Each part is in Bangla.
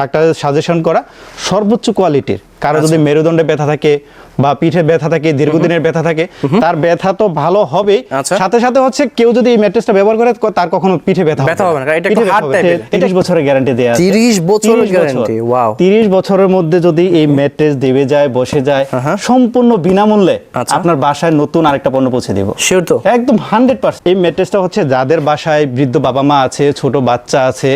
ডাক্তারের সাজেশন করা সর্বোচ্চ কোয়ালিটির কারও যদি মেরুদণ্ডে ব্যথা থাকে বা পিঠে ব্যথা থাকে দীর্ঘদিনের ব্যথা থাকে তার ব্যথা তো ভালো হবে। আচ্ছা। সাথে সাথে হচ্ছে কেউ যদি এই ম্যাট্রেসটা ব্যবহার করে তার কখনো পিঠে ব্যথা ব্যথা হবে না, কারণ এটা একটু type-এর। এটা 30 বছরের গ্যারান্টি দেয়া আছে। 30 বছরের 30 বছর। guarantee, wow. 30 বছরের মধ্যে যদি এই ম্যাট্রেস দেবে যায় বসে যায় সম্পূর্ণ বিনামূল্যে আচ্ছা। আপনার বাসায় নতুন আরেকটা পণ্য পৌঁছে দিব। শিওর তো। একদম হান্ড্রেড পার্সেন্ট এই ম্যাট্রেসটা হচ্ছে যাদের বাসায় বৃদ্ধ বাবা মা আছে ছোট বাচ্চা আছে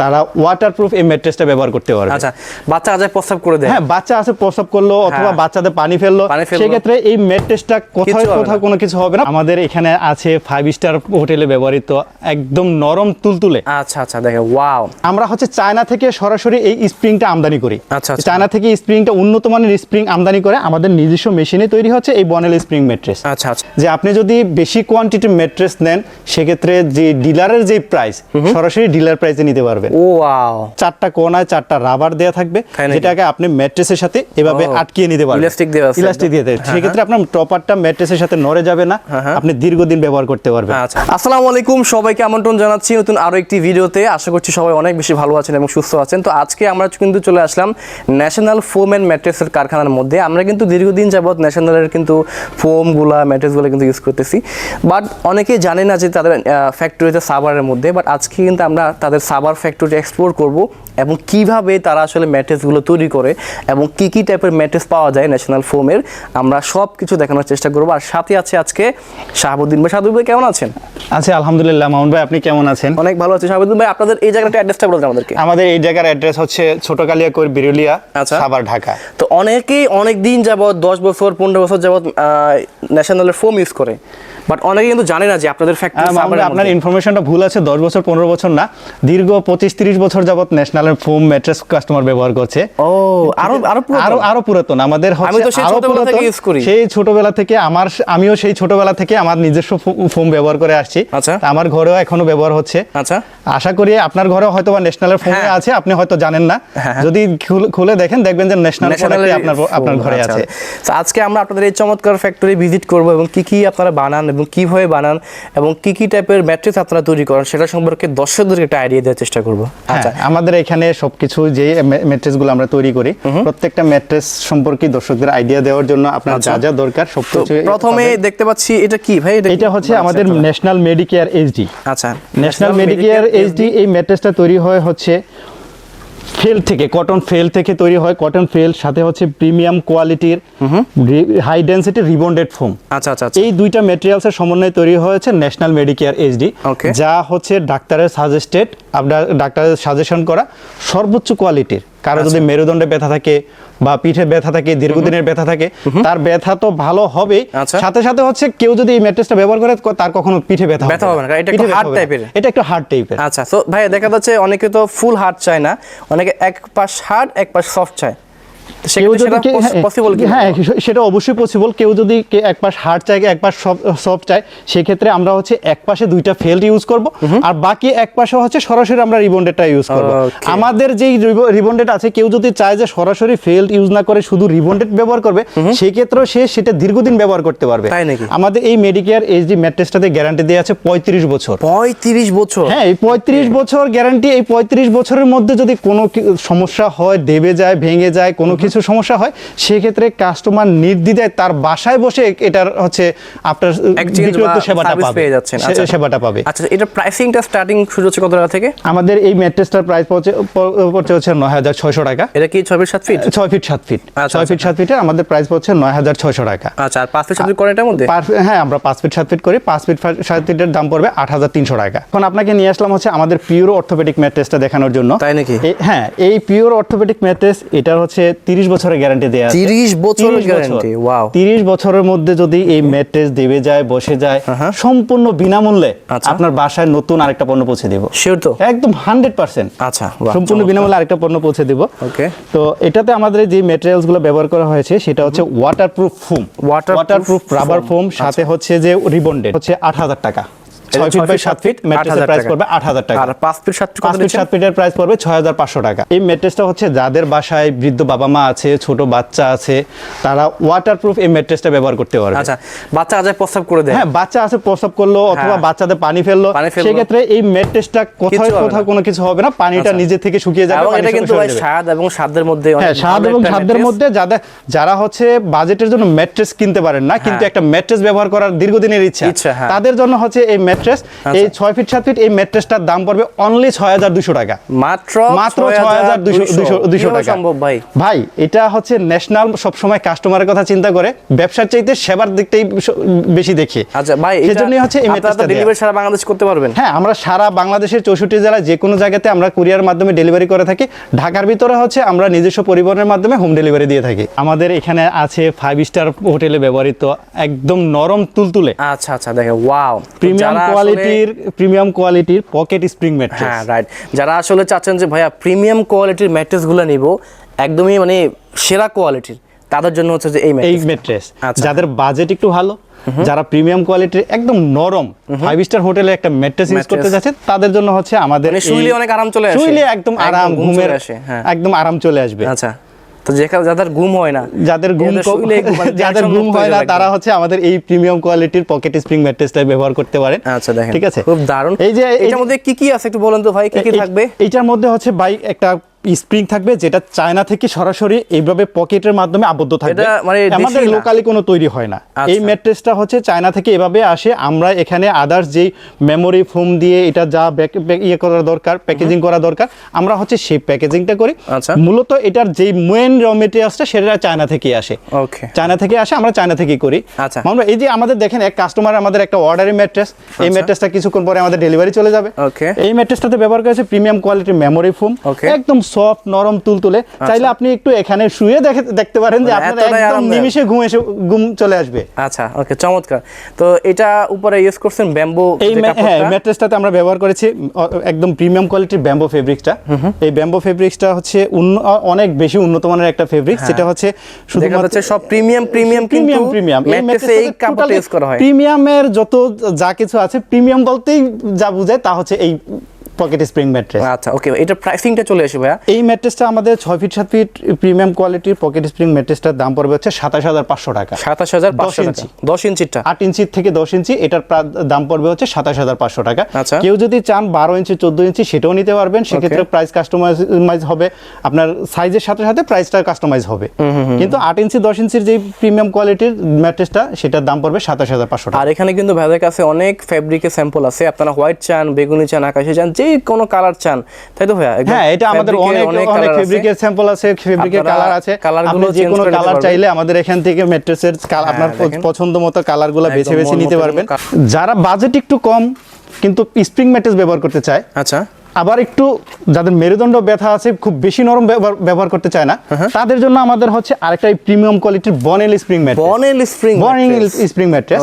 তারা ওয়াটারপ্রুফ এই ম্যাট্রেসটা ব্যবহার করতে পারবে। আচ্ছা বাচ্চা আজ প্রস্তাব করে দেয় হ্যাঁ বাচ্চা আছে প্রসব করল অথবা হ্যাঁ। বাচ্চাদের পানি ফেলল। সেক্ষেত্রে এই কোথাও কিচ্ছু হবে কোথাও কোনো কিছু হবে না। আমাদের এখানে আছে ফাইভ স্টার হোটেলে ব্যবহৃত একদম নরম তুলতুলে। আচ্ছা আচ্ছা দেখে ওয়াও আমরা হচ্ছে চায়না থেকে সরাসরি এই স্প্রিংটা আমদানি করি। আচ্ছা, আচ্ছা। চায়না থেকে স্প্রিংটা উন্নত মানের স্প্রিং আমদানি করে আমাদের নিজস্ব মেশিনে তৈরি হচ্ছে এই বনেল স্প্রিং ম্যাট্রেস আচ্ছা আচ্ছা। যে আপনি যদি বেশি কোয়ান্টিটির ম্যাট্রেস নেন সেক্ষেত্রে যে ডিলারের যে প্রাইস সরাসরি ডিলার প্রাইসে নিতে পারবেন। ও ওয়াও চারটা কোনায় চারটা রাবার দেয়া থাকবে যেটাকে আপনি ম্যাট্রেসের সাথে এভাবে ও, আটকিয়ে নিতে পারবেন দেওয়া আছে ইলাস্টিক দিয়ে দেয়। সেক্ষেত্রে আপনার টপারটা ম্যাট্রেসের সাথে নড়ে যাবে না আপনি দীর্ঘদিন ব্যবহার করতে পারবেন। আচ্ছা আসসালামু আলাইকুম সবাইকে আমন্ত্রণ জানাচ্ছি নতুন আরও একটি ভিডিওতে। আশা করছি সবাই অনেক বেশি ভালো আছেন এবং সুস্থ আছেন। তো আজকে আমরা কিন্তু চলে আসলাম ন্যাশনাল ফোম অ্যান্ড ম্যাট্রেসের কারখানার মধ্যে। আমরা কিন্তু দীর্ঘদিন যাবৎ ন্যাশনালের কিন্তু ফোমগুলা ম্যাট্রেসগুলো কিন্তু ইউজ করতেছি। বাট অনেকেই জানে না যে তাদের ফ্যাক্টরিতে সাবারের মধ্যে বাট আজকে কিন্তু আমরা তাদের সাবার ফ্যাক্টরি এক্সপ্লোর করব। এবং কীভাবে তারা আসলে ম্যাট্রেসগুলো তৈরি করে এবং কি কি টাইপের ম্যাট্রেস পাওয়া যায় ন্যাশনাল ফোমের আমরা সব কিছু দেখানোর চেষ্টা করব। আর সাথে আছে আজকে শাহাবুদ্দিন ভাই। শাহাবুদ্দিন ভাই কেমন আছেন? আচ্ছা আলহামদুলিল্লাহ। মামুন ভাই আপনি কেমন আছেন? অনেক ভালো আছে। শাহাবুদ্দিন ভাই আপনাদের এই জায়গাটা অ্যাড্রেসটা বলতে আমাদেরকে আমাদের এই জায়গার অ্যাড্রেস হচ্ছে ছোট কালিয়াকৈর বিরুলিয়া আচ্ছা। সাভার ঢাকা। তো অনেকেই অনেক দিন যাবত দশ বছর পনেরো বছর যাবত ন্যাশনালের ফোম ইউজ করে। বাট অনেকে কিন্তু জানে না যে আপনাদের ফ্যাক্টরি আপনার ইনফরমেশনটা ভুল আছে দশ বছর পনেরো বছর না দীর্ঘ পঁচিশ তিরিশ বছর যাবত ন্যাশনালের ফোম ম্যাট্রেস কাস্টমার ব্যবহার করছে ও আরও আরও আরও আরও পুরাতন আমাদের আমি তো সেই ছোটবেলা থেকে পুরাতন। করি। সেই ছোটবেলা থেকে আমার আমিও সেই ছোটবেলা থেকে আমার নিজস্ব ফোম ব্যবহার করে আসছি আচ্ছা। আমার ঘরেও এখনও ব্যবহার হচ্ছে আচ্ছা আশা করি আপনার ঘরে হয়তো বা ন্যাশনালের ফোনে। আছে আপনি হয়তো জানেন না হ্যাঁ, হ্যাঁ। যদি খুলে- দেখেন দেখবেন যে ন্যাশনাল আপনার আপনার ঘরে আচ্ছা, আছে আচ্ছা। তো আজকে আমরা আপনাদের এই চমৎকার ফ্যাক্টরি ভিজিট করব এবং কি কি আপনারা বানান এবং কীভাবে বানান এবং কি কি টাইপের ম্যাট্রেস আপনারা তৈরি করেন সেটা সম্পর্কে দর্শকদেরকে একটা আইডিয়া দেওয়ার চেষ্টা করব। আচ্ছা। হ্যাঁ, আমাদের এখানে সবকিছু যে ম্যাট্রেসগুলো আমরা তৈরি করি প্রত্যেকটা ম্যাট্রেস সম্পর্কে দর্শকদের আইডিয়া দেওয়ার জন্য আপনার যা যা দরকার সব সবকিছু প্রথমে দেখতে পাচ্ছি এটা কি ভাই? এটা হচ্ছে আমাদের ন্যাশনাল মেডিকেয়ার এইচডি আচ্ছা। ন্যাশনাল মেডিকেয়ার এইচডি এই ম্যাট্রেসটা তৈরি হয় হচ্ছে ফেল থেকে কটন ফেল থেকে তৈরি হয়। কটন ফেল সাথে হচ্ছে প্রিমিয়াম কোয়ালিটির হাই ডেন্সিটি রিবন্ডেড ফোম আচ্ছা আচ্ছা এই দুইটা ম্যাটেরিয়ালসের সমন্বয়ে তৈরি হয়েছে ন্যাশনাল মেডিকেয়ার এইচডি. যা হচ্ছে ডাক্তারের সাজেস্টেড আপনার ডাক্তারের সাজেশন করা সর্বোচ্চ কোয়ালিটির কারও যদি মেরুদণ্ডে ব্যথা থাকে বা পিঠে ব্যথা থাকে দীর্ঘদিনের ব্যথা থাকে তার ব্যথা তো ভালো হবে। আচ্ছা। সাথে সাথে হচ্ছে কেউ যদি এই ম্যাট্রেসটা ব্যবহার করে তার কখনো পিঠে ব্যথা ব্যথা হবে না, এটা একটু হার্ড type-এর। এটা একটু হার্ড টাইপের আচ্ছা তো ভাই দেখা যাচ্ছে অনেকে তো ফুল হার্ড চায় না অনেকে এক পাশ হার্ড এক পাশ সফট চায়। কেউ যদি সেটা হ্যাঁ, পসিবল হ্যাঁ সেটা অবশ্যই পসিবল কেউ যদি এক পাশ হার্ড চায় এক পাশ সফট চায় সেক্ষেত্রে আমরা হচ্ছে এক পাশে দুইটা ফেল্ড ইউজ করব আর বাকি এক পাশে হচ্ছে সরাসরি আমরা রিবন্ডেডটা ইউজ করব। আমাদের যেই রিবন্ডেড আছে কেউ যদি চায় যে সরাসরি ফেল্ড ইউজ না করে শুধু রিবন্ডেড ব্যবহার করবে সেই ক্ষেত্রেও সে সেটা দীর্ঘদিন ব্যবহার করতে পারবে। তাই নাকি? আমাদের এই মেডিকেয়ার এইচডি ম্যাট্রেসটাতে গ্যারান্টি দেওয়া আছে পঁয়ত্রিশ বছর। পঁয়ত্রিশ বছর? হ্যাঁ এই পঁয়ত্রিশ বছর গ্যারান্টি এই পঁয়ত্রিশ বছরের মধ্যে যদি কোনো সমস্যা হয় দেবে যায় ভেঙে যায় কোনো কিছু সমস্যা হয় সেক্ষেত্রে কাস্টমার নির্দ্বিধায় তার বাসায় বসে এটার হচ্ছে আপনার Exchange সেবাটা পাবে। আচ্ছা। সেবাটা পাবে। আচ্ছা এটা প্রাইসিংটা স্টার্টিং শুরু হচ্ছে কত টাকা থেকে? আমাদের এই ম্যাট্রেসটার প্রাইস পড়ছে হচ্ছে নয় হাজার ছয়শো টাকা। এটা কি ছয় ফিট সাত ফিট ছয় ফিট সাত ফিট আচ্ছা, ছয় ফিট সাত ফিটে আমাদের প্রাইস পড়ছে নয় হাজার ছয়শো টাকা। আচ্ছা আর পাঁচ ফিট সাত ফিট করেন এটার মধ্যে? হ্যাঁ আমরা পাঁচ ফিট সাত ফিট করি। পাঁচ ফিট সাত ফিটের দাম পড়বে আট হাজার তিনশো টাকা। এখন আপনাকে নিয়ে আসলাম হচ্ছে আমাদের পিওর অর্থোপেডিক ম্যাট্রেসটা দেখানোর জন্য। তাই নাকি? হ্যাঁ এই পিওর অর্থোপেডিক ম্যাট্রেস এটার হচ্ছে তিরিশ বছরের গ্যারান্টি দেওয়া আছে। 30 বছরের 30 বছর। guarantee, wow. তিরিশ বছরের মধ্যে যদি এই ম্যাট্রেস দেবে যায় বসে যায় সম্পূর্ণ বিনামূল্যে আচ্ছা। আপনার বাসায় নতুন আরেকটা পণ্য পৌঁছে দেব। শিওর তো। একদম হান্ড্রেড পার্সেন্ট আচ্ছা সম্পূর্ণ। বিনামূল্যে আরেকটা পণ্য পৌঁছে দেব। Okay. তো এটাতে আমাদের যে ম্যাটেরিয়ালসগুলো ব্যবহার করা হয়েছে সেটা হচ্ছে waterproof foam waterproof rubber foam সাথে হচ্ছে যে রিবন্ডেড হচ্ছে আট হাজার টাকা। ছয় ফিট বাই সাত ফিট ম্যাট্রেসের প্রাইস পড়বে আট হাজার টাকা। আর পাঁচ ফিট সাত ফিট পাঁচ ফিট সাত ফিটের প্রাইস পড়বে ছয় হাজার পাঁচশো টাকা। এই ম্যাট্রেসটা হচ্ছে যাদের বাসায় বৃদ্ধ বাবা মা আছে ছোট বাচ্চা আছে তারা ওয়াটারপ্রুফ এই ম্যাট্রেসটা ব্যবহার করতে পারবে। আচ্ছা বাচ্চা করে দেয়। হ্যাঁ বাচ্চা আছে প্রস্রাব করল অথবা হ্যাঁ। বাচ্চাদের পানি ফেলল এই ম্যাট্রেসটা কোথাও কোথাও কোনো কিছু হবে না পানিটা আচ্ছা। নিজে থেকে শুকিয়ে যাবে এবং এটা কিন্তু ভাই স্বাদ এবং স্বাদের মধ্যে হ্যাঁ স্বাদ এবং mattress। মধ্যে যাদের যারা হচ্ছে বাজেটের জন্য ম্যাট্রেস কিনতে পারেন না কিন্তু একটা ম্যাট্রেস ব্যবহার করার দীর্ঘদিনের ইচ্ছা ইচ্ছা, হ্যাঁ। তাদের জন্য হচ্ছে এই ম্যাট্রেস এই ছয় ফিট সাত ফিট এই ম্যাট্রেসটার দাম পড়বে অনলি ছয় হাজার দুশো টাকা। মাত্র মাত্র ছয় হাজার দুশো দুশো। টাকা। সম্ভব ভাই? ভাই এটা হচ্ছে ন্যাশনাল সবসময় কাস্টমারের কথা চিন্তা করে ব্যবসার চাইতে সেবার দিকটাই বেশি দেখে। আচ্ছা ভাই হচ্ছে এই ম্যাট্রেসটা ডেলিভারি সারা বাংলাদেশ করতে পারবেন। হ্যাঁ আমরা সারা বাংলাদেশের চৌষট্টি জেলায় যে কোনো জায়গাতে আমরা কুরিয়ার মাধ্যমে ডেলিভারি করে থাকি। ঢাকার ভিতরে হচ্ছে আমরা নিজস্ব পরিবহনের মাধ্যমে হোম ডেলিভারি দিয়ে থাকি। আমাদের এখানে আছে ফাইভ স্টার হোটেলে ব্যবহৃত একদম নরম তুলতুলে। আচ্ছা আচ্ছা দেখে ওয়াও প্রিমিয়াম কোয়ালিটির প্রিমিয়াম কোয়ালিটির পকেট স্প্রিং ম্যাট্রেস হ্যাঁ রাইট যারা আসলে চাচ্ছেন যে ভাইয়া প্রিমিয়াম কোয়ালিটির ম্যাট্রেসগুলো নিব একদমই মানে সেরা কোয়ালিটির তাদের জন্য হচ্ছে যে এই এই ম্যাট্রেস আচ্ছা। যাদের বাজেট একটু ভালো যারা প্রিমিয়াম কোয়ালিটির একদম নরম ফাইভ স্টার হোটেলে একটা ম্যাট্রেস ইউজ করতে। যাচ্ছে তাদের জন্য হচ্ছে আমাদের মানে শুইলে অনেক আরাম চলে আসে। শুইলে একদম একদম আরাম ঘুমের আসে, হ্যাঁ। একদম আরাম চলে আসবে আচ্ছা তো যেখানে যাদের ঘুম হয় না যাদের ঘুম মানে যাদের ঘুম হয় না তারা হচ্ছে আমাদের এই প্রিমিয়াম কোয়ালিটির পকেট স্প্রিং ম্যাট্রেসটা ব্যবহার করতে পারেন। আচ্ছা দেখেন ঠিক আছে? খুব দারুণ। এই যে এটার মধ্যে কি কি আছে একটু বলেন তো ভাই কি কি থাকবে? এইটার মধ্যে হচ্ছে বাইক একটা স্প্রিং থাকবে যেটা চায়না থেকে সরাসরি এইভাবে পকেটের মাধ্যমে আবদ্ধ থাকবে। মানে আমাদের লোকালি কোনো তৈরি হয় না। আচ্ছা। এই ম্যাট্রেসটা হচ্ছে চায়না থেকে এভাবে আসে। আমরা এখানে আদার্স যেই মেমোরি ফোম দিয়ে এটা যা ইয়ে করা দরকার প্যাকেজিং করা দরকার আমরা হচ্ছে সেই প্যাকেজিংটা করি। আচ্ছা। মূলত এটার যেই মেন র মেটেরিয়ালসটা সেটা চায়না থেকে আসে। ওকে চায়না থেকে আসে আমরা চায়না থেকেই করি। আচ্ছা। আমরা এই যে আমাদের দেখেন এক কাস্টমার আমাদের একটা অর্ডারি ম্যাট্রেস এই আচ্ছা। ম্যাট্রেসটা কিছুক্ষণ পরে আমাদের ডেলিভারি চলে যাবে. এই ম্যাট্রেসটাতে ব্যবহার করেছে প্রিমিয়াম কোয়ালিটির মেমোরি ফোম একদম সফট নরম তুলতুলে চাইলে আপনি একটু এখানে শুয়ে দেখতে পারেন যে মানে আপনার একদম। নিমিষে ঘুম এসে ঘুম চলে আসবে। আচ্ছা ওকে চমৎকার। তো এটা উপরে ইউজ করছেন ব্যাম্বো এই হ্যাঁ ম্যাট্রেসটাতে আমরা ব্যবহার করেছি একদম প্রিমিয়াম কোয়ালিটির ব্যাম্বো ফেব্রিকটা এই ব্যাম্বো ফেব্রিক্সটা হচ্ছে অনেক বেশি উন্নত মানের একটা ফেব্রিক যেটা হচ্ছে দেখা শুধুমাত্র সব প্রিমিয়াম প্রিমিয়াম প্রিমিয়াম প্রিমিয়াম এই ম্যাট্রেসে এই কাপড় ইউজ করা হয়। প্রিমিয়ামের যত যা কিছু আছে প্রিমিয়াম বলতেই যা বোঝায় তা হচ্ছে এই পকেট স্প্রিং ম্যাট্রেস আচ্ছা ওকে এটা প্রাইসিংটা চলে আসে ভাইয়া। এই ম্যাট্রেসটা আমাদের ছয় ফিট সাত ফিট প্রিমিয়াম কোয়ালিটির পকেট স্প্রিং ম্যাট্রেসটার দাম পড়বে হচ্ছে সাতাশ হাজার পাঁচশো টাকা। সাতাশ হাজার পাঁচশো ইঞ্চি। টাকা। দশ ইঞ্চিটা আট ইঞ্চি থেকে দশ ইঞ্চি এটার দাম পড়বে হচ্ছে সাতাশ হাজার পাঁচশো টাকা। আচ্ছা। কেউ যদি চান বারো ইঞ্চি চোদ্দ ইঞ্চি সেটাও নিতে পারবেন। সেক্ষেত্রে প্রাইস কাস্টমাইজ হবে। আপনার সাইজের সাথে সাথে প্রাইসটা কাস্টমাইজ হবে। কিন্তু আট ইঞ্চি দশ ইঞ্চির যে প্রিমিয়াম কোয়ালিটির ম্যাট্রেসটা সেটার দাম পড়বে সাতাশ হাজার পাঁচশো টাকা। আর এখানে কিন্তু ভাইদের কাছে অনেক ফ্যাব্রিকের স্যাম্পল আছে। আপনারা হোয়াইট চান বেগুনি চান আকাশি চান যে কোনো কালার চান। তাই তো ভাইয়া? হ্যাঁ এটা আমাদের অনেক অনেক ফেব্রিকের স্যাম্পল আছে। ফেব্রিকের কালার আছে আপনি যে কোন কালার চাইলে আমাদের এখান থেকে ম্যাট্রেসের আপনার পছন্দ মতো কালারগুলো বেছে বেছে নিতে পারবেন। যারা বাজেট একটু কম কিন্তু স্প্রিং ম্যাট্রেস ব্যবহার করতে চায় আচ্ছা। আবার একটু যাদের মেরুদণ্ড ব্যথা আছে খুব বেশি নরম ব্যবহার করতে চায় না তাদের জন্য আমাদের হচ্ছে আরেকটা প্রিমিয়াম কোয়ালিটির Bonnell spring mattress Bonnell spring burning spring mattress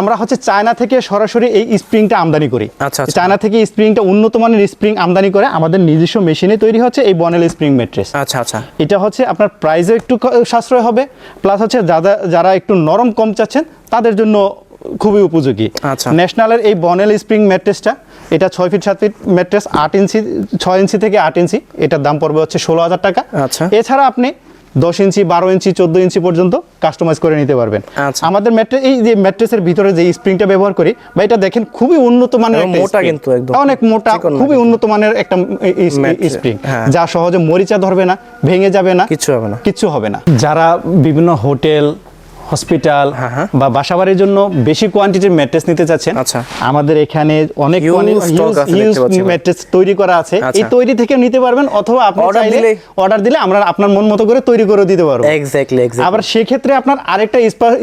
আমরা হচ্ছে চায়না থেকে সরাসরি এই স্প্রিংটা আমদানি করি। আচ্ছা, আচ্ছা। চায়না থেকে স্প্রিংটা উন্নত মানের স্প্রিং আমদানি করে আমাদের নিজস্ব মেশিনে তৈরি হচ্ছে এই বনেল স্প্রিং ম্যাট্রেস আচ্ছা আচ্ছা। এটা হচ্ছে আপনার প্রাইসও একটু সাশ্রয় হবে প্লাস হচ্ছে যারা যারা একটু নরম কম চাচ্ছেন তাদের জন্য খুবই উপযোগী। আচ্ছা। ন্যাশনালের এই বনেল স্প্রিং ম্যাট্রেসটা এটা ছয় ফিট সাত ফিট ম্যাট্রেস আট ইঞ্চি ছয় ইঞ্চি থেকে আট ইঞ্চি। এটার দাম পড়বে হচ্ছে ষোলো হাজার টাকা। আচ্ছা। এছাড়া আপনি দশ ইঞ্চি বারো ইঞ্চি চোদ্দ ইঞ্চি পর্যন্ত কাস্টমাইজ করে নিতে পারবেন। আচ্ছা। আমাদের ম্যাট্রেস এই যে ম্যাট্রেসের ভিতরে যে স্প্রিংটা ব্যবহার করি বা এটা দেখেন খুবই উন্নত মানের মোটা কিন্তু অনেক মোটা খুবই উন্নত মানের একটা স্প্রিং হ্যাঁ। যা সহজে মরিচা ধরবে না ভেঙে যাবে না কিচ্ছু হবে না। কিচ্ছু হবে না। যারা বিভিন্ন হোটেল হসপিটাল হ্যাঁ, হ্যাঁ। বা বাসাবাড়ির জন্য বেশি কোয়ান্টিটির ম্যাট্রেস নিতে চাচ্ছেন আচ্ছা। আমাদের এখানে অনেক। ম্যাট্রেস তৈরি করা আছে এই আচ্ছা। তৈরি থেকে নিতে পারবেন অথবা আপনি চাইলে অর্ডার দিলে আমরা আপনার মন মতো করে তৈরি করে দিতে পারব এক্স্যাক্টলি আবার সেক্ষেত্রে আপনার আরেকটা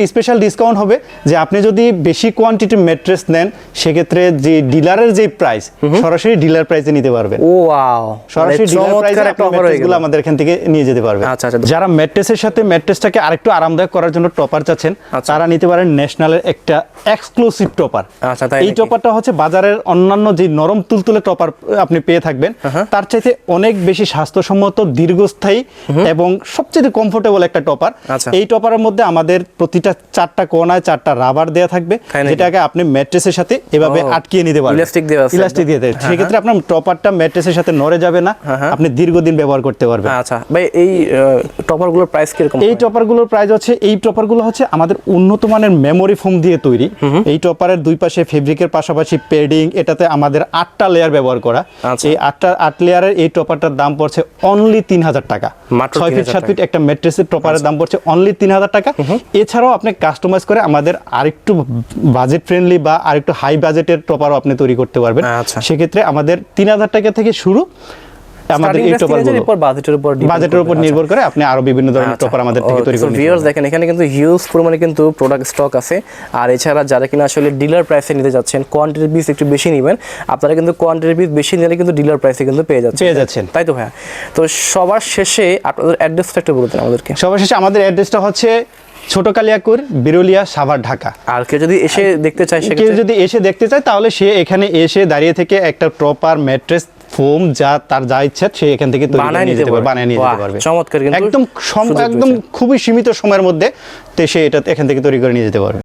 স্পেশাল ডিসকাউন্ট হবে যে আপনি যদি বেশি কোয়ান্টিটির ম্যাট্রেস নেন সেক্ষেত্রে যে ডিলারের যে প্রাইস সরাসরি ডিলার প্রাইসে নিতে পারবেন ও ওয়াও সরাসরি ডিলার প্রাইসে আপনি ম্যাট্রেসগুলো আমাদের এখান থেকে নিয়ে যেতে পারবেন আচ্ছা, আচ্ছা। যারা ম্যাট্রেসের সাথে ম্যাট্রেসটাকে আরেকটু আরামদায়ক করার জন্য টপ টপার চাচ্ছেন আচ্ছা। তারা নিতে পারেন ন্যাশনালের একটা এক্সক্লুসিভ টপার আচ্ছা, এই টপারটা হচ্ছে বাজারের অন্যান্য যে নরম তুলতুলে টপার আপনি পেয়ে থাকবেন তার চাইতে অনেক বেশি স্বাস্থ্যসম্মত দীর্ঘস্থায়ী এবং সবচেয়ে কমফোর্টেবল একটা টপার আচ্ছা। এই টপারের মধ্যে আমাদের প্রতিটা চারটা কোনায় চারটা রাবার দেয়া থাকবে যেটাকে আপনি ম্যাট্রেসের সাথে এভাবে আটকিয়ে নিতে পারবেন। দেওয়া আছে ইলাস্টিক দিয়ে দেয় সেক্ষেত্রে আপনার টপারটা ম্যাট্রেসের সাথে নড়ে যাবে না আপনি দীর্ঘদিন ব্যবহার করতে পারবেন। আচ্ছা ভাই এই টপারগুলোর প্রাইস কীরকম এই টপারগুলোর প্রাইস হচ্ছে এই টপারগুলো হচ্ছে আমাদের উন্নত মানের মেমোরি ফোম দিয়ে তৈরি। এই টপারের দুই পাশে ফেব্রিকের পাশাপাশি পেডিং এটাতে আমাদের আটটা লেয়ার ব্যবহার করা। আচ্ছা। এই আটটা আট লেয়ারের এই টপারটার দাম পড়ছে অনলি তিন হাজার টাকা। ছয় ফিট সাত ফিট একটা ম্যাট্রেসের টপারের দাম পড়ছে অনলি তিন হাজার টাকা। এছাড়াও আপনি কাস্টমাইজ করে আমাদের আরেকটু বাজেট ফ্রেন্ডলি বা আরেকটু হাই বাজেটের টপারও আপনি তৈরি করতে পারবেন। আচ্ছা। সেক্ষেত্রে আমাদের তিন হাজার টাকা থেকে শুরু। আমাদের এই টপারগুলো উপর বাজেটের উপর বাজেটের উপর নির্ভর করে আপনি আরও বিভিন্ন ধরনের টপার আমাদের থেকে তৈরি করে ভিউয়ার্স দেখেন এখানে কিন্তু হিউজ পরিমাণে কিন্তু প্রোডাক্ট স্টক আছে। আর এছাড়া যারা কিনা আসলে ডিলার প্রাইসে নিতে যাচ্ছেন কোয়ান্টিটি পিস একটু বেশি নেবেন আপনারা কিন্তু কোয়ান্টিটি পিস বেশি নিলে কিন্তু ডিলার প্রাইসে কিন্তু পেয়ে যাচ্ছেন। পেয়ে যাচ্ছেন। তাই তো ভাইয়া? তো সবার শেষে আপনাদের অ্যাড্রেসটা একটু বলে দেন আমাদেরকে। সর্বশেষে আমাদের অ্যাড্রেসটা হচ্ছে ছোট কালিয়াকুর বিরুলিয়া সাভার ঢাকা। আর কেউ যদি এসে দেখতে চায় কেউ যদি এসে দেখতে চায় তাহলে সে এখানে এসে দাঁড়িয়ে থেকে একটা প্রপার ম্যাট্রেস ফোম যা তার যা ইচ্ছে সে এখান থেকে তৈরি করে নিয়ে নিতে পারবে। বানিয়ে নিয়ে যেতে পারবে। চমৎকার কিন্তু একদম একদম খুবই সীমিত সময়ের মধ্যে তে সে এটা এখান থেকে তৈরি করে নিয়ে যেতে পারবে।